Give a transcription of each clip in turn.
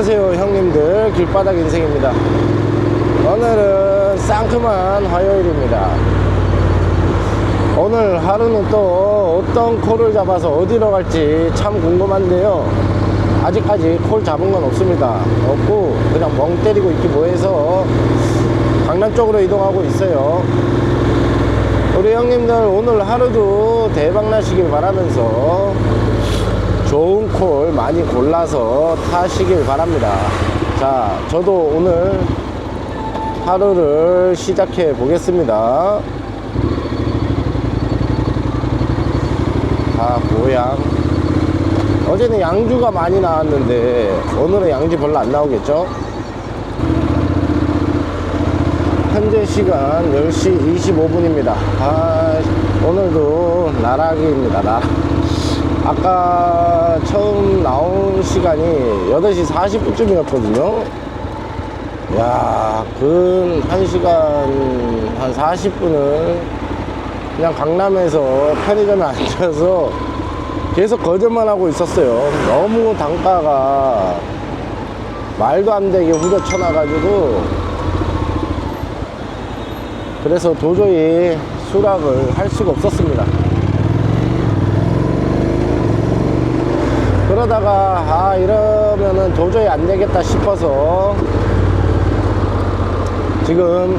안녕하세요 형님들. 길바닥 인생입니다. 오늘은 상큼한 화요일입니다. 오늘 하루는 또 어떤 콜을 잡아서 어디로 갈지 참 궁금한데요. 아직까지 콜 잡은 건 없습니다. 없고 그냥 멍 때리고 있기 뭐해서 강남 쪽으로 이동하고 있어요. 우리 형님들 오늘 하루도 대박 나시길 바라면서 좋은 콜 많이 골라서 타시길 바랍니다. 자, 저도 오늘 하루를 시작해 보겠습니다. 자, 고양. 어제는 양주가 많이 나왔는데 오늘은 양지 별로 안 나오겠죠? 현재 시간 10시 25분입니다. 아, 오늘도 나락입니다. 나락. 아까 처음 나온 시간이 8시 40분쯤이었거든요. 야, 근 1시간 한 40분을 그냥 강남에서 편의점에 앉아서 계속 거짓말 하고 있었어요. 너무 단가가 말도 안 되게 후려쳐놔가지고 그래서 도저히 수락을 할 수가 없었습니다. 그러다가 아 이러면은 도저히 안 되겠다 싶어서 지금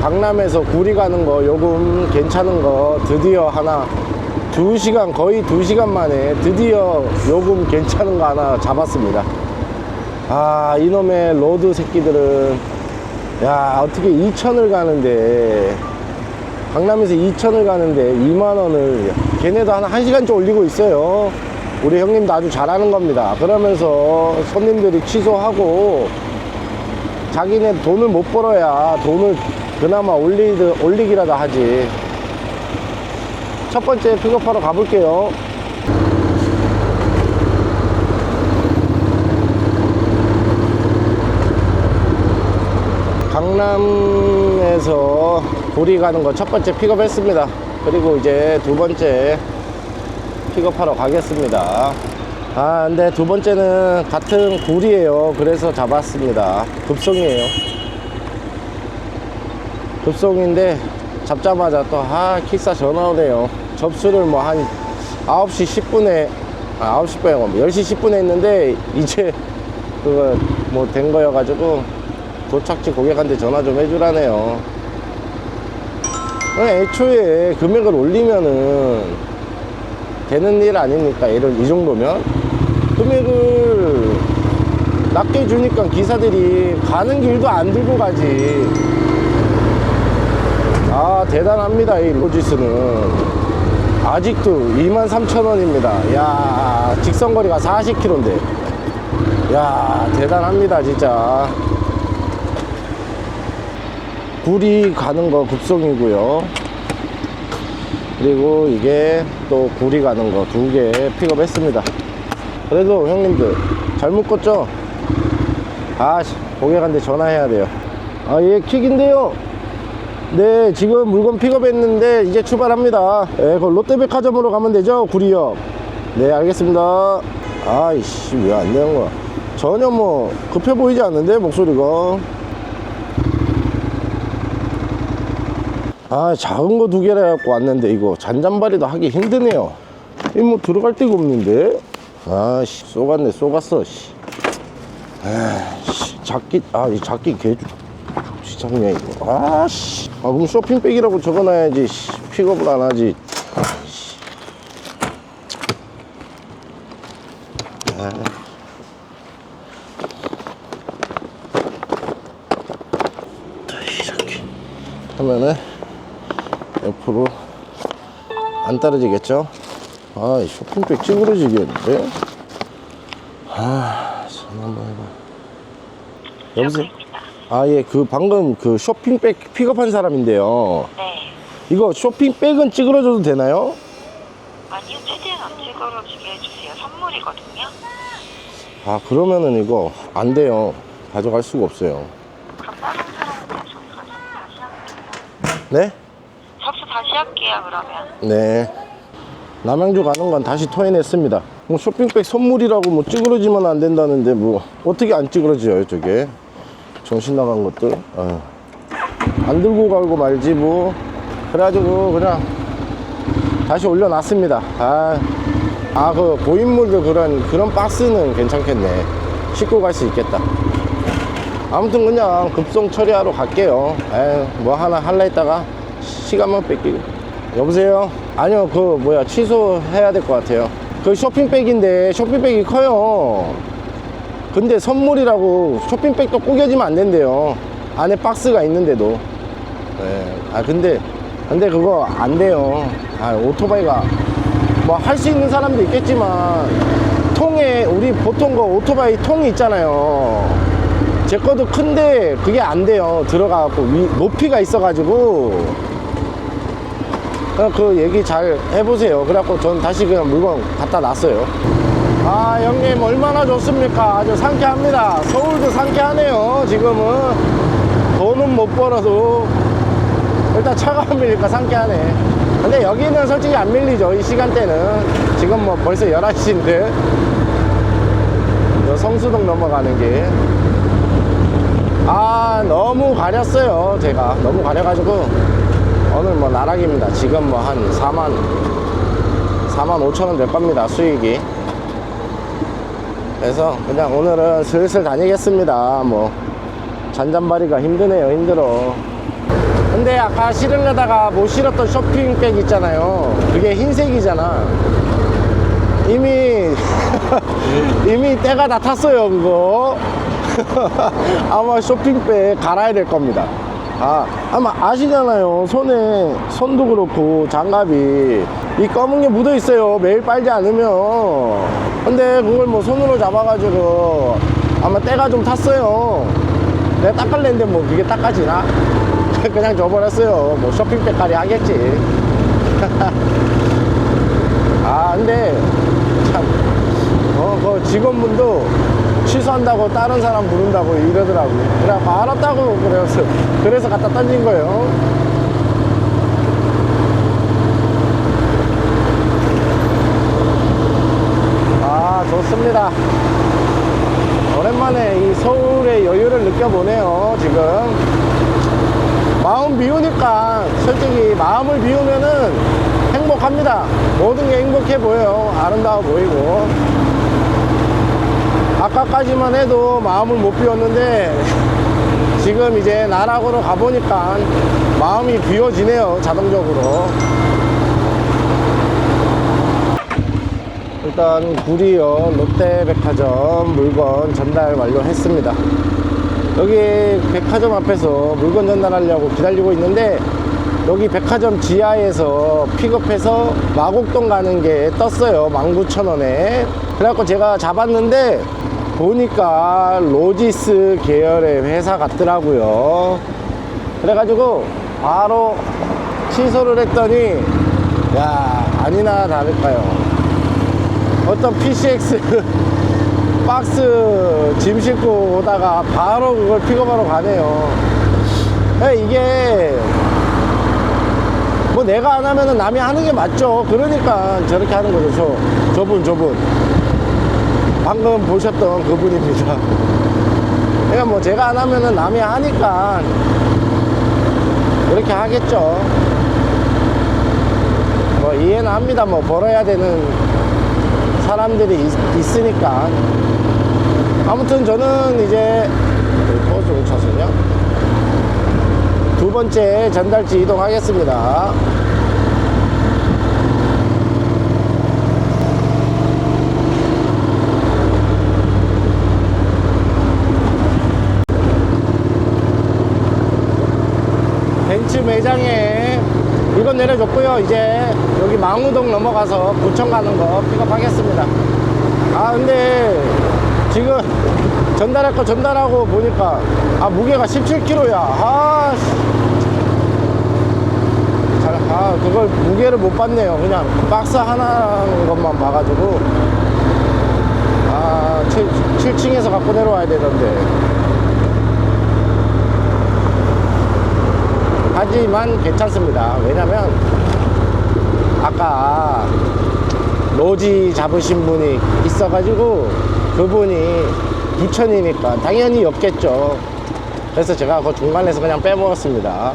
강남에서 구리 가는 거 요금 괜찮은 거 드디어 하나 2시간 거의 2시간 만에 드디어 요금 괜찮은 거 하나 잡았습니다. 아 이놈의 로드 새끼들은 야 어떻게 2천을 가는데 강남에서 2천을 가는데 2만원을 걔네도 한 1시간째 올리고 있어요 우리 형님도 아주 잘하는 겁니다. 그러면서 손님들이 취소하고 자기네 돈을 못 벌어야 돈을 그나마 올리, 올리기라도 하지. 첫 번째 픽업하러 가볼게요. 강남에서 구리 가는 거 첫 번째 픽업했습니다. 그리고 이제 두 번째 픽업하러 가겠습니다. 아, 근데 두 번째는 같은 구리예요. 그래서 잡았습니다. 급송이에요. 급송인데 잡자마자 또 아, 킥사 전화 오네요. 접수를 뭐 한 9시 10분에 아, 9시 에 10시 10분에 했는데 이제 그거 뭐 된 거여 가지고 도착지 고객한테 전화 좀 해주라네요. 애초에 금액을 올리면은 되는 일 아닙니까? 이런 이 정도면 금액을 낮게 주니까 기사들이 가는 길도 안 들고 가지. 아 대단합니다 이 로지스는 아직도 23,000원입니다. 야 직선거리가 40km인데 야 대단합니다 진짜. 구리 가는 거 급송이고요. 그리고 이게 또 구리 가는 거 두 개 픽업했습니다. 그래도 형님들 잘 묶었죠? 아, 씨, 고객한테 전화해야 돼요. 아, 예, 킥인데요. 네, 지금 물건 픽업했는데 이제 출발합니다. 예, 그 롯데백화점으로 가면 되죠? 구리역. 네, 알겠습니다. 아이씨, 왜 안 되는 거야? 전혀 뭐 급해 보이지 않는데 목소리가. 아 작은 거 두 개라 갖고 왔는데 이거 잔잔바리도 하기 힘드네요. 이 뭐 들어갈 데가 없는데? 아씨 쏘갔네 쏘갔어 씨. 아씨 작기 아이 작기 개 시장이야 이거. 아씨. 아 그럼 쇼핑백이라고 적어놔야지 씨. 픽업을 안 하지 씨. 아. 이렇게 하면은 옆으로 안 떨어지겠죠? 아, 이 쇼핑백 찌그러지겠는데? 아, 전화 한번 해봐. 여보세요? 아, 예, 그 방금 그 쇼핑백 픽업한 사람인데요. 네. 이거 쇼핑백은 찌그러져도 되나요? 아니요, 최대한 안 찌그러지게 해주세요. 선물이거든요. 아, 그러면은 이거 안 돼요. 가져갈 수가 없어요. 그럼 다른 사람한테 저희가 다시 할게요. 네? 접수 다시 할게요, 그러면. 네. 남양주 가는 건 다시 토해냈습니다. 뭐 쇼핑백 선물이라고 뭐 찌그러지면 안 된다는데 뭐 어떻게 안 찌그러져요 저게 정신 나간 것들 아유. 안 들고 가고 말지 뭐 그래가지고 그냥 다시 올려놨습니다 아, 아, 그 고인물들 그런, 그런 박스는 괜찮겠네. 싣고 갈 수 있겠다. 아무튼 그냥 급송 처리하러 갈게요. 에이, 뭐 하나 할라 했다가 시간만 뺏기고. 여보세요? 아니요, 그 뭐야, 취소해야 될 것 같아요. 그 쇼핑백인데 쇼핑백이 커요. 근데 선물이라고 쇼핑백도 구겨지면 안 된대요. 안에 박스가 있는데도. 네. 아, 근데, 근데 그거 안 돼요. 아, 오토바이가 뭐 할 수 있는 사람도 있겠지만 통에 우리 보통 거 오토바이 통이 있잖아요 제 거도 큰데 그게 안 돼요 들어가갖고 위, 높이가 있어가지고 그 얘기 잘 해보세요. 그래갖고 전 다시 그냥 물건 갖다 놨어요. 아 형님 얼마나 좋습니까? 아주 상쾌합니다. 서울도 상쾌하네요 지금은. 돈은 못 벌어도. 일단 차가 안 밀리니까 상쾌하네. 근데 여기는 솔직히 안 밀리죠 이 시간대는. 지금 뭐 벌써 11시인데. 성수동 넘어가는 게 아 너무 가렸어요 제가. 너무 가려가지고 오늘 뭐 나락입니다. 지금 뭐 한 4만 4만 5천 원 될 겁니다 수익이. 그래서 그냥 오늘은 슬슬 다니겠습니다 뭐. 잔잔바리가 힘드네요 힘들어. 근데 아까 실으려다가 못 실었던 쇼핑백 있잖아요. 그게 흰색이잖아. 이미 이미 때가 다 탔어요 그거. 아마 쇼핑백 갈아야 될 겁니다 아 아마 아시잖아요. 손에 손도 그렇고 장갑이. 이 검은 게 묻어 있어요. 매일 빨지 않으면. 근데 그걸 뭐 손으로 잡아가지고 아마 때가 좀 탔어요. 내가 닦을랬는데 뭐 그게 닦아지나? 그냥 줘버렸어요. 뭐 쇼핑백 깔이 하겠지. 아, 근데 참, 어, 그 직원분도 취소한다고 다른 사람 부른다고 이러더라고. 그래갖고 알았다고 그래서, 그래서 갖다 던진 거예요. 아, 좋습니다. 오랜만에 이 서울의 여유를 느껴보네요, 지금. 마음 비우니까 솔직히 마음을 비우면은 행복합니다. 모든 게 행복해 보여요. 아름다워 보이고. 아까까지만 해도 마음을 못 비웠는데 지금 이제 나락으로 가보니까 마음이 비워지네요. 자동적으로. 일단 구리역 롯데백화점 물건 전달 완료했습니다. 여기 백화점 앞에서 물건 전달하려고 기다리고 있는데 여기 백화점 지하에서 픽업해서 마곡동 가는 게 떴어요 19,000원에 그래갖고 제가 잡았는데 보니까 로지스 계열의 회사 같더라고요 그래가지고 바로 취소를 했더니 야 아니나 다를까요 어떤 PCX 박스 짐 싣고 오다가 바로 그걸 픽업하러 가네요. 예, 이게 뭐 내가 안 하면은 남이 하는 게 맞죠. 그러니까 저렇게 하는 거죠. 저, 저분, 저분. 방금 보셨던 그분입니다. 그러니까 뭐 제가 안 하면은 남이 하니까 그렇게 하겠죠. 뭐 이해는 합니다. 뭐 벌어야 되는 사람들이 있, 있으니까. 아무튼 저는 이제 버스 5차선이요 두 번째 전달지 이동하겠습니다 매장에 이건 내려줬고요. 이제 여기 망우동 넘어가서 부천 가는 거 픽업하겠습니다. 아 근데 지금 전달할 거 전달하고 보니까 아 무게가 17kg야. 아, 씨. 잘, 아 그걸 무게를 못 봤네요. 그냥 박스 하나 것만 봐가지고. 아 7, 7층에서 갖고 내려와야 되던데 하지만 괜찮습니다 왜냐면 아까 로지 잡으신 분이 있어 가지고 그분이 부천이니까 당연히 였겠죠. 그래서 제가 그 중간에서 그냥 빼먹었습니다.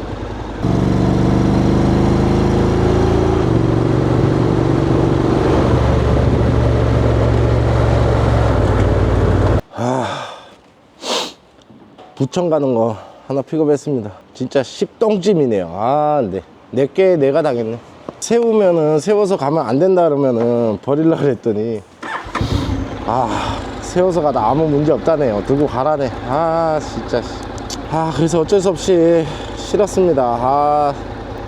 부천 가는 거 하나 픽업했습니다. 진짜 10동쯤이네요. 아, 네. 내게 내가 당했네. 세우면은 세워서 가면 안 된다 그러면은 버릴라 그랬더니 아, 세워서 가다 아무 문제 없다네요. 두고 가라네. 아, 진짜. 씨. 아, 그래서 어쩔 수 없이 실었습니다. 아,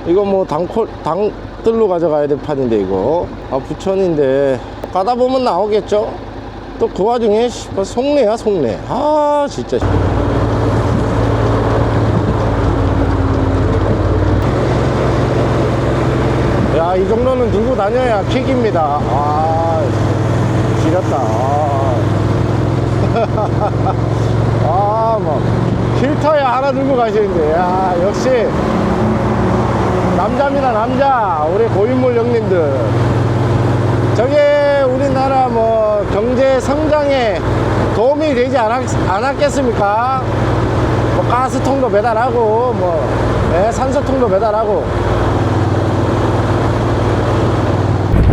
이거 뭐 당콜, 당들로 가져가야 될 판인데, 이거. 아, 부천인데. 가다 보면 나오겠죠? 또 그 와중에, 속내야, 속내. 아, 진짜. 야, 이 정도는 들고 다녀야 킥입니다. 아, 지렸다. 아, 아 뭐, 필터야 하나 들고 가시는데, 야, 역시, 남자입니다, 남자. 우리 고인물 형님들. 저게 우리나라 뭐, 경제 성장에 도움이 되지 않았, 않았겠습니까? 뭐, 가스통도 배달하고, 뭐, 네, 산소통도 배달하고,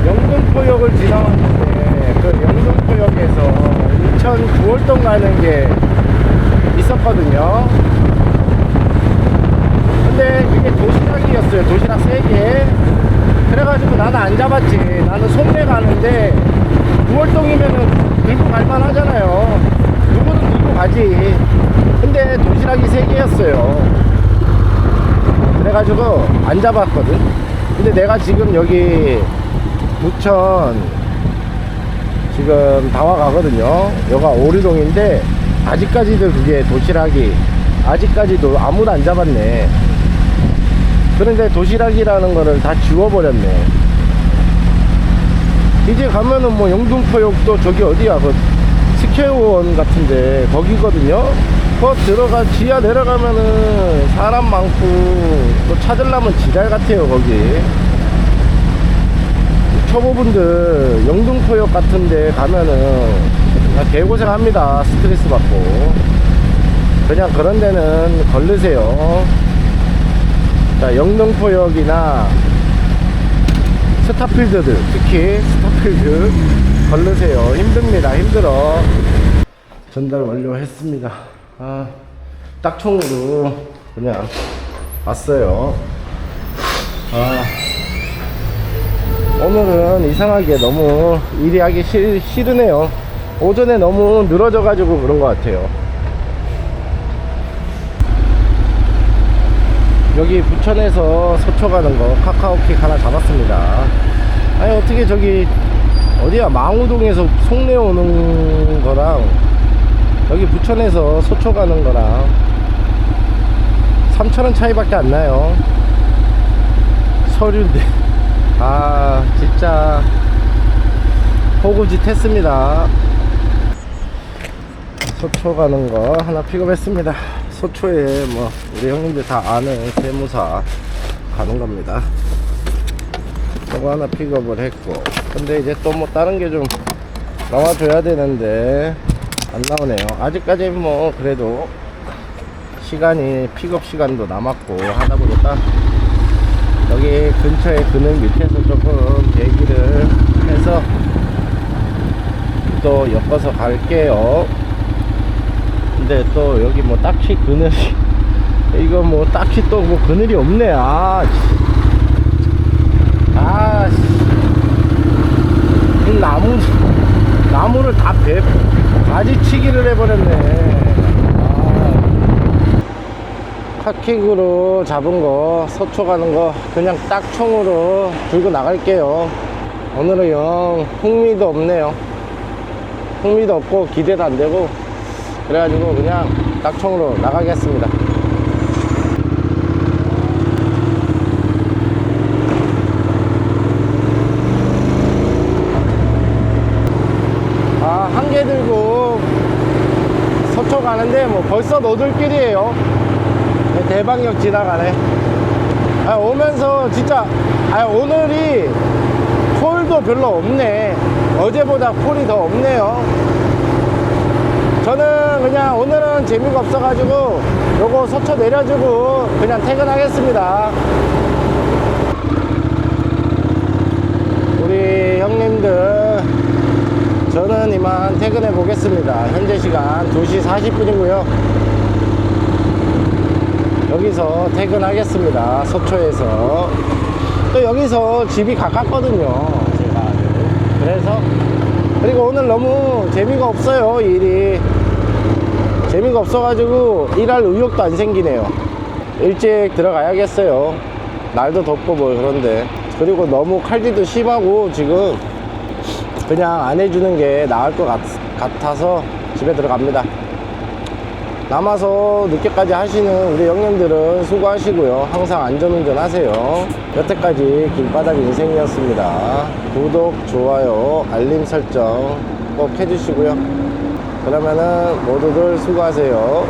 영등포역을 지나왔는데 그 영등포역에서 인천 구월동 가는 게 있었거든요. 근데 그게 도시락이었어요. 도시락 3개. 그래가지고 나는 안 잡았지. 나는 송내 가는데 구월동이면은 들고 갈만 하잖아요. 누구든 들고 가지. 근데 도시락이 3개였어요. 그래가지고 안 잡았거든. 근데 내가 지금 여기 부천 지금 다 와 가거든요. 여가 오리동인데 아직까지도 그게 도시락이 아직까지도 아무도 안 잡았네. 그런데 도시락이라는 거를 다 지워버렸네. 이제 가면은 뭐 영등포역도 저기 어디야 그 스퀘어원 같은데 거기거든요. 거 들어가 지하 내려가면은 사람 많고 또 찾으려면 지랄 같아요 거기. 초보분들 영등포역 같은데 가면은 그냥 개고생 합니다. 스트레스 받고. 그냥 그런 데는 걸르세요. 자 영등포역이나 스타필드들 특히 스타필드 걸르세요. 힘듭니다. 힘들어. 전달 완료했습니다. 아 딱총으로 그냥 왔어요. 아 오늘은 이상하게 너무 일이 하기 싫, 싫으네요. 오전에 너무 늘어져 가지고 그런 것 같아요. 여기 부천에서 서초 가는 거 카카오킥 하나 잡았습니다. 아니 어떻게 저기 어디야 망우동에서 송내 오는 거랑 여기 부천에서 서초 가는 거랑 3천원 차이밖에 안 나요. 서류인데. 아 진짜 호구짓 했습니다. 소초 가는 거 하나 픽업했습니다. 소초에 뭐 우리 형님들 다 아는 세무사 가는 겁니다. 저거 하나 픽업을 했고. 근데 이제 또 뭐 다른 게 좀 나와줘야 되는데 안 나오네요. 아직까지 뭐 그래도 시간이 픽업 시간도 남았고 하다 보니까 여기 근처에 그늘 밑에서 조금 대기를 해서 또 엮어서 갈게요. 근데 또 여기 뭐 딱히 그늘이 이거 뭐 딱히 또 뭐 그늘이 없네. 아, 씨. 아, 씨. 이 나무 나무를 다 배, 가지치기를 해버렸네. 핫 킥으로 잡은 거 서초 가는 거 그냥 딱 총으로 들고 나갈게요. 오늘은 영 흥미도 없네요. 흥미도 없고 기대도 안 되고 그래가지고 그냥 딱총으로 나가겠습니다. 아 한 개 들고 서초 가는데 뭐 벌써 네, 대방역 지나가네. 아, 오면서 진짜, 아, 오늘이 톨 폴도 별로 없네. 어제보다 폴이 더 없네요. 저는 그냥 오늘은 재미가 없어가지고 요거 서초 내려주고 그냥 퇴근하겠습니다. 우리 형님들 저는 이만 퇴근해 보겠습니다. 현재 시간 2시 40분이고요. 여기서 퇴근하겠습니다. 서초에서. 또 여기서 집이 가깝거든요. 제가. 그래서. 그리고 오늘 너무 재미가 없어요. 일이. 재미가 없어가지고 일할 의욕도 안 생기네요. 일찍 들어가야겠어요. 날도 덥고 뭐 그런데. 그리고 너무 칼질도 심하고 지금 그냥 안 해주는 게 나을 것 같, 같아서 집에 들어갑니다. 남아서 늦게까지 하시는 우리 형님들은 수고하시고요. 항상 안전운전 하세요. 여태까지 길바닥 인생이었습니다. 구독, 좋아요, 알림 설정 꼭 해주시고요. 그러면은 모두들 수고하세요.